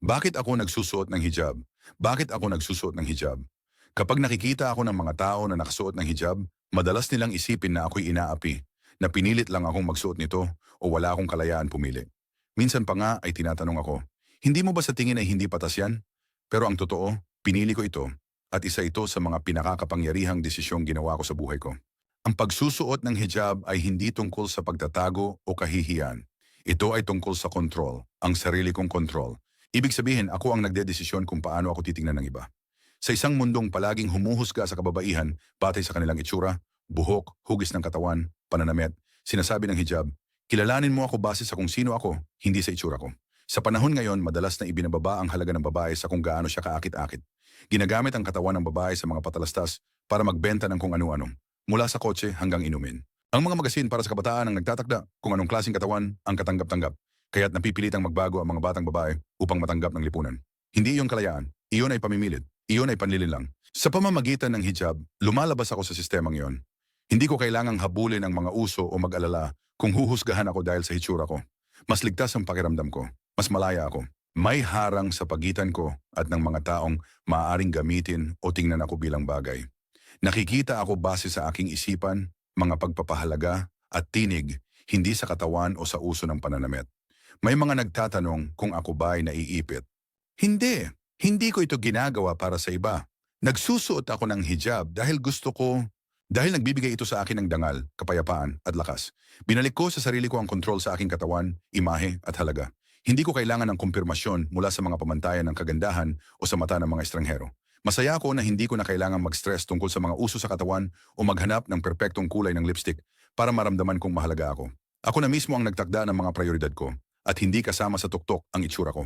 Bakit ako nagsusuot ng hijab? Bakit ako nagsusuot ng hijab? Kapag nakikita ako ng mga tao na nakasuot ng hijab, madalas nilang isipin na ako'y inaapi, na pinilit lang akong magsuot nito o wala akong kalayaan pumili. Minsan pa nga ay tinatanong ako, hindi mo ba sa tingin ay hindi patas yan? Pero ang totoo, pinili ko ito at isa ito sa mga pinakakapangyarihang desisyong ginawa ko sa buhay ko. Ang pagsusuot ng hijab ay hindi tungkol sa pagtatago o kahihiyan. Ito ay tungkol sa control, ang sarili kong control. Ibig sabihin, ako ang nagdedesisyon kung paano ako titingnan ng iba. Sa isang mundong palaging humuhusga sa kababaihan batay sa kanilang itsura, buhok, hugis ng katawan, pananamit, sinasabi ng hijab, kilalanin mo ako base sa kung sino ako, hindi sa itsura ko. Sa panahon ngayon, madalas na ibinababa ang halaga ng babae sa kung gaano siya kaakit-akit. Ginagamit ang katawan ng babae sa mga patalastas para magbenta ng kung ano-ano, mula sa kotse hanggang inumin. Ang mga magasin para sa kabataan ang nagtatakda kung anong klaseng katawan ang katanggap-tanggap, kaya't napipilitang magbago ang mga batang babae upang matanggap ng lipunan. Hindi iyon kalayaan, iyon ay pamimilit, iyon ay panlilinlang. Sa pamamagitan ng hijab, lumalabas ako sa sistemang iyon. Hindi ko kailangang habulin ang mga uso o mag-alala kung huhusgahan ako dahil sa hitsura ko. Mas ligtas ang pakiramdam ko, mas malaya ako. May harang sa pagitan ko at ng mga taong maaaring gamitin o tingnan ako bilang bagay. Nakikita ako base sa aking isipan, mga pagpapahalaga at tinig, hindi sa katawan o sa uso ng pananamit. May mga nagtatanong kung ako ba ay naiipit. Hindi, hindi ko ito ginagawa para sa iba. Nagsusuot ako ng hijab dahil gusto ko, dahil nagbibigay ito sa akin ng dangal, kapayapaan at lakas. Binalik ko sa sarili ko ang kontrol sa aking katawan, imahe at halaga. Hindi ko kailangan ng kumpirmasyon mula sa mga pamantayan ng kagandahan o sa mata ng mga estranghero. Masaya ako na hindi ko na kailangang mag-stress tungkol sa mga uso sa katawan o maghanap ng perpektong kulay ng lipstick para maramdaman kong mahalaga ako. Ako na mismo ang nagtakda ng mga prioridad ko at hindi kasama sa tuktok ang itsura ko.